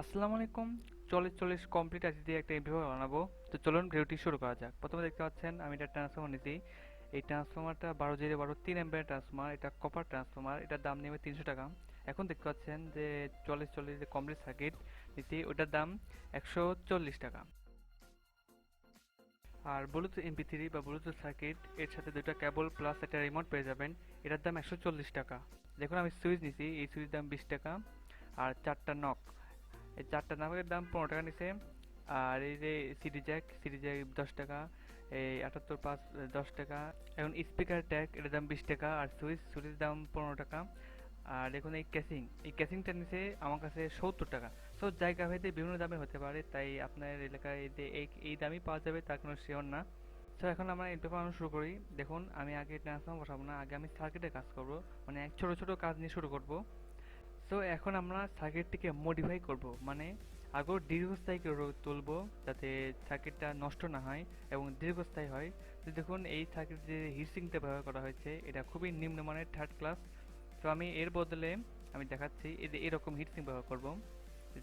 আসসালামু আলাইকুম। চল্লিশ চল্লিশ কমপ্লিট আছে দিয়ে একটা এমপি বানাবো। তো চলুন ভিডিওটি শুরু করা যাক। প্রথমে দেখতে পাচ্ছেন, আমি এটা ট্রান্সফর্মার নিয়েছি এই ট্রান্সফর্মারটা বারো জিরো বারো, তিন এম্পিয়ার ট্রান্সফর্মার এটা কপার ট্রান্সফর্মার এটার দাম নেবে তিনশো টাকা। এখন দেখতে পাচ্ছেন যে চল্লিশ চল্লিশ যে কমপ্লিট সার্কিট নিচ্ছি ওটার দাম একশো চল্লিশ টাকা। আর ব্লুটুথ এমপি থ্রি বা ব্লুটুথ সার্কিট এর সাথে দুটো কেবল প্লাস একটা রিমোট পেয়ে যাবেন। এটার দাম একশো চল্লিশ টাকা। দেখুন, আমি সুইচ নিছি। এই সুইচ দাম বিশ টাকা। আর চারটা নক এই চারটা নকের দাম পনেরো টাকা নিছে। আর এই যে সিডি জ্যাক সিডি জ্যাক দশ টাকা, এই আটাত্তর পাঁচ দশ টাকা। এখন স্পিকার ট্যাগ এটার দাম বিশ টাকা। আর সুইচ সুইচের দাম পনেরো টাকা। আর দেখুন এই ক্যাসিং এই ক্যাসিংটা নিচে আমার কাছে সত্তর টাকা। সো জায়গা ভেদে বিভিন্ন দামে হতে পারে, তাই আপনার এলাকায় যে এই এই দামই পাওয়া যাবে তার কোনো শিওর না। তো এখন আমরা বানানো শুরু করি। দেখুন, আমি আগে ট্রান্সফর্ম বসাবো না, আগে আমি সার্কিটে কাজ করব। মানে এক ছোটো ছোটো কাজ নিয়ে শুরু করব। সো এখন আমরা সার্কিটটিকে মডিফাই করব। মানে আগর দীর্ঘস্থায়ী করে তুলব যাতে সার্কিটটা নষ্ট না হয় এবং দীর্ঘস্থায়ী হয়। তো দেখুন, এই সার্কিট যে হিটসিংটা ব্যবহার করা হয়েছে, এটা খুবই নিম্নমানের থার্ড ক্লাস তো আমি এর বদলে আমি দেখাচ্ছি, এই যে এরকম হিটসিং ব্যবহার করব।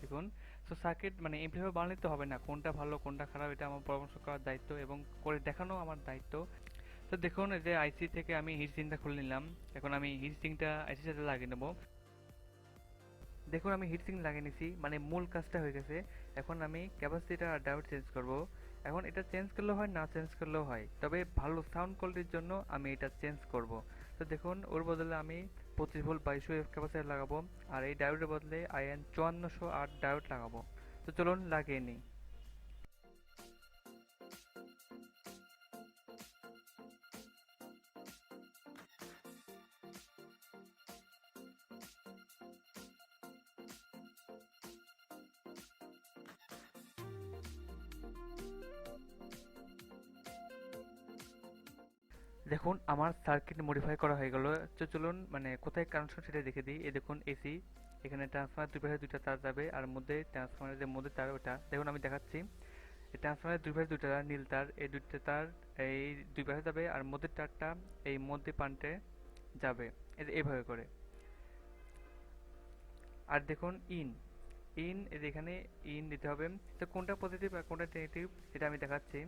দেখুন সো সার্কিট মানে এমপিভাবে বানালে তো হবে না, কোনটা ভালো, কোনটা খারাপ, এটা আমার পরামর্শ করার দায়িত্ব এবং করে দেখানো আমার দায়িত্ব। তো দেখুন, এই যে আইসি থেকে আমি হিটসিংটা খুলে নিলাম। এখন আমি হিটসিংটা আইসির সাথে লাগিয়ে নেব। দেখুন, আমি হিটসিং লাগিয়ে নিছি। মানে মূল কাজটা হয়ে গেছে। এখন আমি ক্যাপাসিটিটা আর ডায়োড চেঞ্জ করব। এখন এটা চেঞ্জ করলেও হয়, না চেঞ্জ করলেও হয়। তবে ভালো সাউন্ড কোয়ালিটির জন্য আমি এটা চেঞ্জ করব। তো দেখুন, ওর বদলে আমি পঁচিশ ভোল্ট বাইশশো এফ ক্যাপাসিটার লাগাবো। আর এই ডায়োডের বদলে আইএন চুয়ান্নশো আট ডায়োড লাগাবো। তো চলুন লাগিয়ে নিই। দেখুন, আমার সার্কিট মডিফাই করা হয়ে গেল। চলুন মানে কোথায় কানেকশন সেটা দেখে দিই। এই দেখুন এসি এখানে ট্রান্সফার দুই পাশে দুইটা তার যাবে, আর মধ্যে ট্রান্সফারের যে মধ্যে তার ওটা। দেখুন, আমি দেখাচ্ছি। এই ট্রান্সফারের দুই পাশে দুইটা তার, নীল তার, এই দুইটা তার এই দুই পাশে যাবে, আর মধ্যে তারটা এই মধ্যে পান্টে যাবে এইভাবে করে। আর দেখুন ইন ইন এখানে ইন দিতে হবে। তো কোনটা পজিটিভ আর কোনটা নেগেটিভ সেটা আমি দেখাচ্ছি।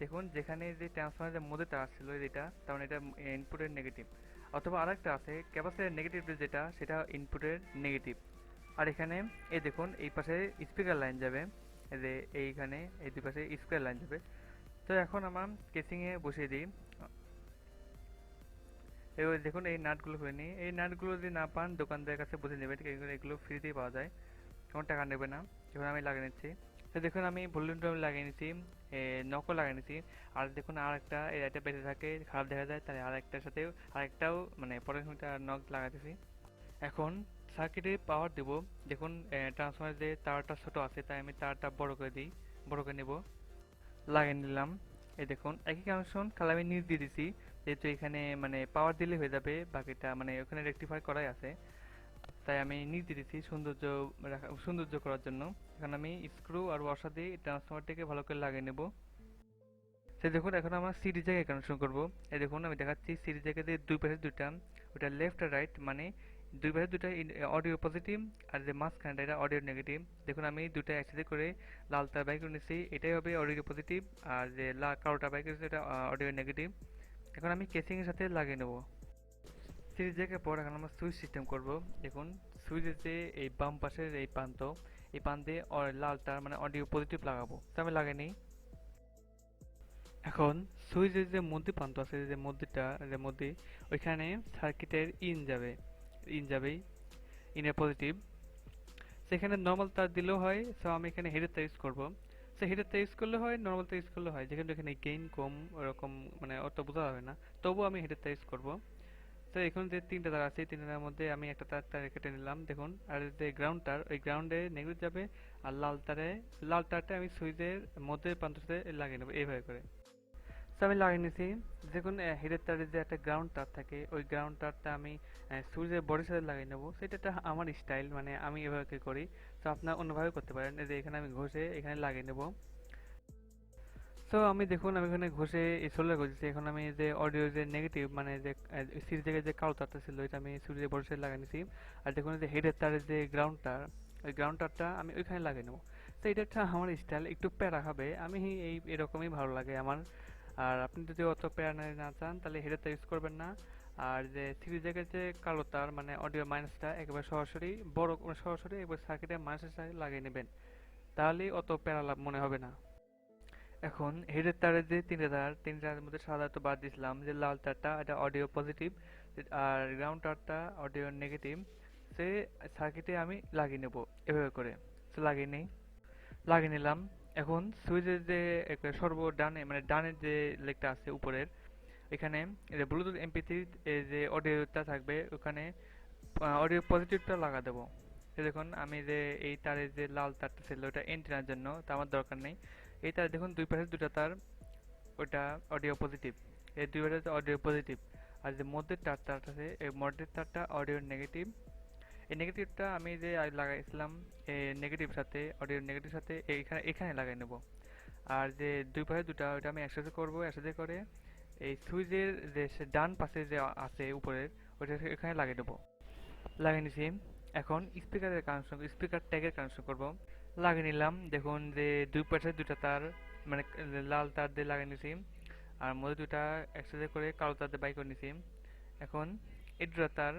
দেখুন, যেখানে যে ট্রান্সফরমারের মধ্যে তার ছিল যেটা, তার মানে এটা ইনপুটের নেগেটিভ অথবা আরেকটা আছে ক্যাপাসিটার নেগেটিভ যেটা, সেটা ইনপুটের নেগেটিভ আর এখানে, এই দেখুন, এই পাশে স্পিকার লাইন যাবে, এই যে এইখানে, এই দুই পাশে স্পিকার লাইন যাবে। তো এখন আমার কেসিংয়ে বসিয়ে দিই। এবার দেখুন, এই নাটগুলো খুলে নিই। এই নাটগুলো যদি না পান, দোকানদারের কাছে বসে নেবেন এগুলো ফ্রিতেই পাওয়া যায়। কোনো টাকা নেবে না। এখন আমি লাগিয়ে নিচ্ছি। তো দেখুন, আমি ভলিউমটা লাগিয়ে নিচ্ছি নকও লাগিয়ে নিচ্ছি আর দেখুন আর একটা এই এটা বেঁচে থাকে, খারাপ দেখা যায়, তাই আর একটার সাথে, আরেকটাও মানে সময়টা নক লাগাতেছি। এখন সার্কিটে পাওয়ার দেব। দেখুন ট্রান্সফারের যে তারটা ছোট আছে, তাই আমি তারটা বড় করে দিই, বড় করে নেব। লাগিয়ে নিলাম। এই দেখুন, একই কানেকশন খালি আমি নিচ দিয়ে দিছি। যেহেতু এখানে মানে পাওয়ার দিলে হয়ে যাবে, বাকিটা মানে ওখানে রেকটিফাই করাই আছে। তাই আমি নিচ দিয়ে দিচ্ছি সৌন্দর্য রাখা, সৌন্দর্য করার জন্য। এখন আমি স্ক্রু আর ওয়াশা দিয়ে ট্রান্সফরমারটিকে ভালো করে লাগিয়ে নেব। সে দেখুন, এখন আমরা সিডি জায়গায় কানেকশন করব? এই দেখুন, আমি দেখাচ্ছি সিডি জায়গাতে দুই পাশে দুইটা। ওটা লেফট আর রাইট মানে দুই পাশে দুটা অডিও পজিটিভ আর যে মাঝখানটা, এটা অডিও নেগেটিভ দেখুন, আমি দুটা একসাথে করে লাল তার বাইক নিয়েছি, এটাই হবে অডিও পজিটিভ আর যে লাল কালোটা বাইক এটা অডিও নেগেটিভ এখন আমি কেসিংয়ের সাথে লাগিয়ে নেব। সিরিজ জায়গার পর এখন আমরা সুইচ সিস্টেম করব। দেখুন সুইচের যে এই বাম পাশের এই প্রান্ত, এই প্রান্তে লাল তার মানে অডিও পজিটিভ লাগাবো। তো আমি লাগিয়ে নিই। এখন সুইচের যে মধ্যে প্রান্ত আছে, যে মধ্যেটা, যে মধ্যে ওইখানে সার্কিটের ইন যাবে। ইন যাবেই। ইনের পজিটিভ সেখানে নর্মাল তার দিলেও হয় সো আমি এখানে হেডের তার ইউজ করব। সে হেডের তার ইউজ করলে হয় নর্মাল তার ইউজ করলে হয়। যেখানে এখানে গেইন কম, ওরকম মানে অত বোঝা যাবে না। তবুও আমি হেডের তার ইউজ করব। তো এখন যে তিনটা তার আছে, এই তিনটার মধ্যে আমি একটা তার তার কেটে নিলাম, দেখুন। আর যে গ্রাউন্ড তার, ওই গ্রাউন্ডে নেগেটিভ যাবে আর লাল তারে, লাল তারটা আমি সুইচের মধ্যে প্রান্ততে লাগিয়ে নেব, এইভাবে করে। তো আমি লাগিয়ে নিয়েছি দেখুন হেডের তারের যে একটা গ্রাউন্ড তার থাকে, ওই গ্রাউন্ড তারটা আমি সুইচের বডির সাথে লাগিয়ে নেব। সেটা একটা আমার স্টাইল মানে আমি এভাবে করি তো আপনার অন্যভাবে করতে পারেন। যে এখানে আমি ঘষে এখানে লাগিয়ে নেব। তো আমি দেখুন, আমি এখানে ঘষে সোলার করেছি এখন আমি যে অডিও যে নেগেটিভ মানে যে সিরিজ থেকে যে কালো তারটা ছিল, এটা আমি সুইচের বড় সাইড লাগিয়ে নিয়েছি আর দেখুন যে হেডের তারের যে গ্রাউন্ড তার ওই গ্রাউন্ড তারটা আমি ওইখানে লাগিয়ে নেব। তো এটা একটা আমার স্টাইল একটু প্যারা হবে। আমি এই, এরকমই ভালো লাগে আমার। আর আপনি যদি অত প্যারা না চান, তাহলে হেডের তার ইউজ করবেন না। আর যে থ্রি জায়গায় যে কালো তার মানে অডিও মাইনাসটা একেবারে সরাসরি, বড়, সরাসরি একবার সার্কিটে মাইনাসের সাথে লাগিয়ে নেবেন। তাহলেই অত প্যারা লাভ, মনে হবে না। এখন হেডের তারের যে তিনটা তার তিনটার মধ্যে সাধারণত বাদ দিয়েছিলাম, যে লাল তারটা, এটা অডিও পজিটিভ আর গ্রাউন্ড তারটা অডিও নেগেটিভ সে সার্কিটে আমি লাগিয়ে নেব, এভাবে করে। তো লাগিয়ে নেই, লাগিয়ে নিলাম। এখন সুইচের যে সর্ব ডানে মানে ডানের যে লেগটা আছে উপরের, এখানে ব্লুটুথ এমপি থ্রি যে অডিওটা থাকবে, ওখানে অডিও পজিটিভটা লাগা দেবো। তো দেখুন, আমি যে এই তারের যে লাল তারটা ছিল, ওটা এন্টিনার জন্য, তা আমার দরকার নেই। এই তার দেখুন, দুই পাশে দুটো তার ওটা অডিও পজিটিভ এই দুই পাশে অডিও পজিটিভ আর যে মধ্যের তারটা আছে, এই মধ্যের তারটা অডিও নেগেটিভ এই নেগেটিভটা আমি যে লাগাইছিলাম, এই নেগেটিভ সাথে অডিও নেগেটিভ সাথে এইখানে এখানে লাগাই নেব। আর যে দুই পাশে দুটা ওটা আমি একসাথে করব, একসাথে করে এই সুইচের যে ডান পাশে যে আছে উপরের ওটা এখানে লাগিয়ে দেবো লাগিয়ে নিছি। এখন স্পিকারের কানেকশন স্পিকার ট্যাগের কানেকশন করব। লাগিয়ে নিলাম, দেখুন যে দুই পাশে দুটা তার মানে লাল তার দিয়ে লাগিয়ে নিছি, আর মধ্যে দুটা একসাথে করে কালো তার দিয়ে বাই করে নিছি। এখন এই দুটা তার,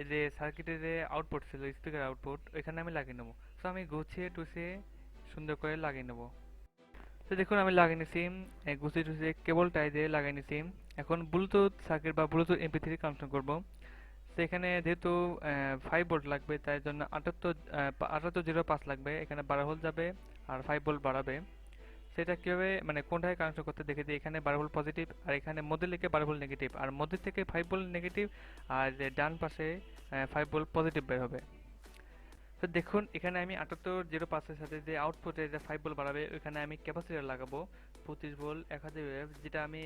এই যে সার্কিটের যে আউটপুট ছিল স্পিকার আউটপুট ওইখানে আমি লাগিয়ে নেব। তো আমি গুছিয়ে টুছিয়ে সুন্দর করে লাগিয়ে নেব। তো দেখুন আমি লাগিয়ে নিছি গুছিয়ে টুছিয়ে কেবল টাই দিয়ে লাগিয়ে নিছি। এখন ব্লুটুথ সার্কিট বা ব্লুটুথ এমপি থ্রি কানেকশন করব। সেখানে যেহেতু ফাইভ ভোল্ট লাগবে, তাই জন্য আটাত্তর আটাত্তর জিরো পাঁচ লাগবে। এখানে বারো ভোল্ট যাবে আর ফাইভ ভোল্ট বাড়াবে। সেটা কীভাবে মানে কোনটায় কানেকশন করতে দেখে দিই এখানে বারো ভোল্ট পজিটিভ আর এখানে মধ্যে লিখে বারো ভোল্ট নেগেটিভ আর মধ্যে থেকে ফাইভ ভোল্ট নেগেটিভ আর ডান পাশে ফাইভ ভোল্ট পজিটিভ বের হবে। তো দেখুন, এখানে আমি আটাত্তর জিরো পাঁচের সাথে যে আউটপুটে যে ফাইভ ভোল্ট বাড়াবে, ওইখানে আমি ক্যাপাসিটার লাগাবো। পঁচিশ ভোল্ট এক হাজার যেটা আমি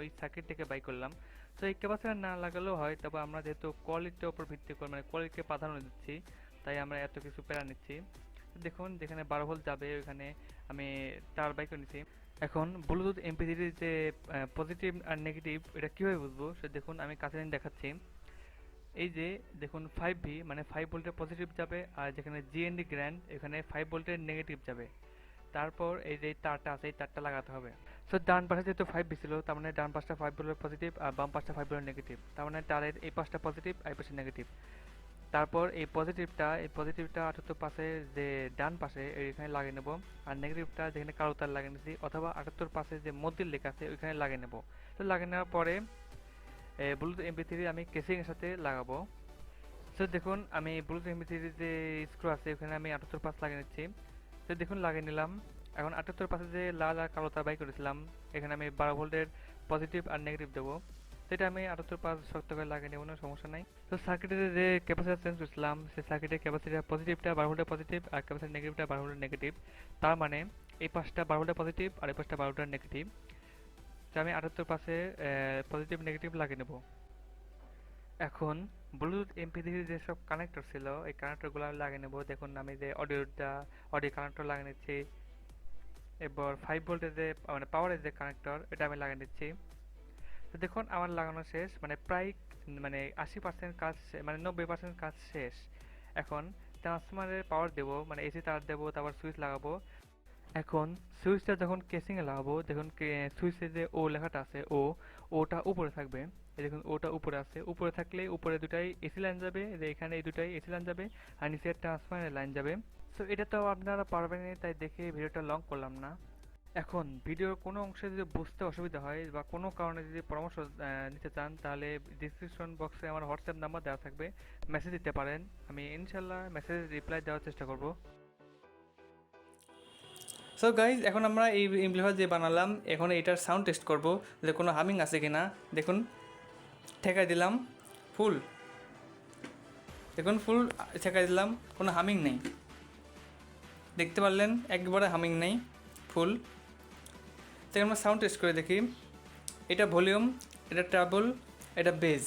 ওই সার্কিট থেকে বাই করলাম। তো এই ক্যাপাসিটার না লাগালেও হয় তবে আমরা যেহেতু কোয়ালিটির উপর ভিত্তি করে মানে কোয়ালিটিকে প্রাধান্য দিচ্ছি, তাই আমরা এত কিছু প্যারা নিচ্ছি। দেখুন, যেখানে বারো ভোল্ট যাবে ওইখানে আমি তার বাই করে নিচ্ছি। এখন ব্লুটুথ এমপি থ্রির যে পজিটিভ আর নেগেটিভ এটা কীভাবে বুঝব? সে দেখুন, আমি কাছে দেখাচ্ছি। এই যে, দেখুন ফাইভ ভি মানে ফাইভ ভোল্টের পজিটিভ যাবে, আর যেখানে জিএনডি গ্র্যান্ড এখানে ফাইভ ভোল্টের নেগেটিভ যাবে। তারপর এই যে তারটা আছে, এই তারটা লাগাতে হবে। সো ডান পাশে যেহেতু ফাইভ ছিল, তার মানে ডান পাশটা ফাইভ ভোল্টের পজিটিভ আর বাম পাশটা ফাইভ ভোল্টের নেগেটিভ তার মানে তারের এই পাশটা পজিটিভ আর এই পাশে নেগেটিভ তারপর এই পজিটিভটা এই পজিটিভটা আটাত্তর পাশে যে ডান পাশে এখানে লাগিয়ে নেব। আর নেগেটিভটা যেখানে কালো তার লাগিয়ে নিয়েছি, অথবা আটাত্তর পাশে যে মধ্যের লেখা আছে, ওইখানে লাগিয়ে নেব। তো লাগিয়ে নেওয়ার পরে ব্লুটুথ এমপি থ্রি আমি কেসিং এর সাথে লাগাবো। তো দেখুন, আমি ব্লুটুথ এমপি থ্রির যে স্ক্রু আছে, ওখানে আমি আটাত্তর পাশ লাগিয়ে নিচ্ছি। তো দেখুন, লাগিয়ে নিলাম। এখন আটাত্তর পাশে যে লাল আর কালো তার বাই করেছিলাম, এখানে আমি বারো ভোল্টের পজিটিভ আর নেগেটিভ দেবো। সেটা আমি আটাত্তর পাঁচ শক্ত করে লাগিয়ে নেব না সমস্যা নাই। তো সার্কিটের যে ক্যাপাসিটার চেঞ্জ করছিলাম, সেই সার্কিটের ক্যাপাসিটার পজিটিভটা বারো ভোল্টের পজিটিভ আর ক্যাপাসিটার নেগেটিভটা বারো ভোল্টের নেগেটিভ তার মানে এই পাশটা বারো ভোল্টের পজিটিভ আর এই পাশটা বারো ভোল্টের নেগেটিভ তো আমি আটাত্তর পাশে পজিটিভ নেগেটিভ লাগিয়ে নেব। এখন ব্লুটুথ এমপি যেসব কানেক্টর ছিল, এই কানেক্টরগুলো আমি লাগিয়ে নেব। দেখুন, আমি যে অডিওটা অডিও কানেক্টর লাগিয়ে নিচ্ছি। এবার ফাইভ ভোল্টের যে মানে পাওয়ারের যে কানেক্টর এটা আমি লাগিয়ে নিচ্ছি তো দেখুন, আমার লাগানো শেষ মানে প্রায় মানে আশি পার্সেন্ট কাজ মানে নব্বই পার্সেন্ট কাজ শেষ। এখন ট্রান্সফরমারের পাওয়ার দেবো মানে এসি তার দেবো, তারপর সুইচ লাগাবো। এখন সুইচটা যখন কেসিংয়ে লাগাবো, দেখুন সুইচে যে ও লেখাটা আছে ও ওটা উপরে থাকবে। দেখুন ওটা উপরে আছে। উপরে থাকলে উপরে দুটাই এসি লাইন যাবে, যে এখানে এই দুটাই এসি লাইন যাবে, আর নিচে ট্রান্সফরমারের লাইন যাবে। সো এটা তো আপনারা পারবেন তাই দেখে ভিডিওটা লং করলাম না। এখন, ভিডিওর কোনো অংশে যদি বুঝতে অসুবিধা হয় বা কোনো কারণে যদি পরামর্শ নিতে চান, তাহলে ডিসক্রিপশন বক্সে আমার হোয়াটসঅ্যাপ নাম্বার দেওয়া থাকবে। মেসেজ দিতে পারেন। আমি ইনশাল্লাহ মেসেজ রিপ্লাই দেওয়ার চেষ্টা করব। সো গাইজ এখন আমরা এই ইমপ্লিফায়ার যে বানালাম, এখন এটার সাউন্ড টেস্ট করব যে কোনো হামিং আছে কিনা। দেখুন, ঠেকাই দিলাম ফুল দেখুন ফুল ঠেকাই দিলাম, কোনো হামিং নেই। দেখতে পারলেন, একবারে হামিং নেই, ফুল। তাই আমরা সাউন্ড টেস্ট করে দেখি। এটা ভলিউম, এটা ট্রাবল, এটা বেস।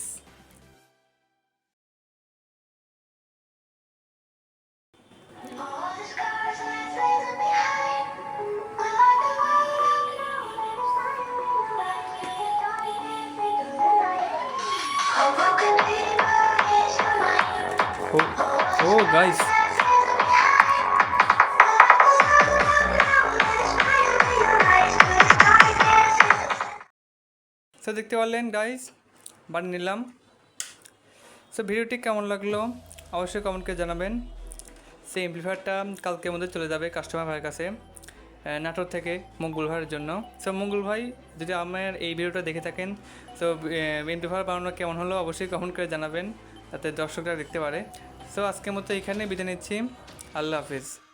ও গাইস সো দেখতে পারলেন গাইজ বানিয়ে নিলাম। সো ভিডিওটি কেমন লাগল? অবশ্যই কমেন্ট করে জানাবেন। সেই এমপ্লিফায়ারটা কালকের মধ্যে চলে যাবে কাস্টমার ভাইয়ের কাছে নাটোর থেকে মঙ্গল ভাইয়ের জন্য। সো মঙ্গল ভাই, যদি আমার এই ভিডিওটা দেখে থাকেন সো এমপ্লিফায়ার বানানো কেমন হলো অবশ্যই কমেন্ট করে জানাবেন, যাতে দর্শকরা দেখতে পারে। সো আজকের মতো এখানে বিদায় নিচ্ছি। আল্লাহ হাফিজ।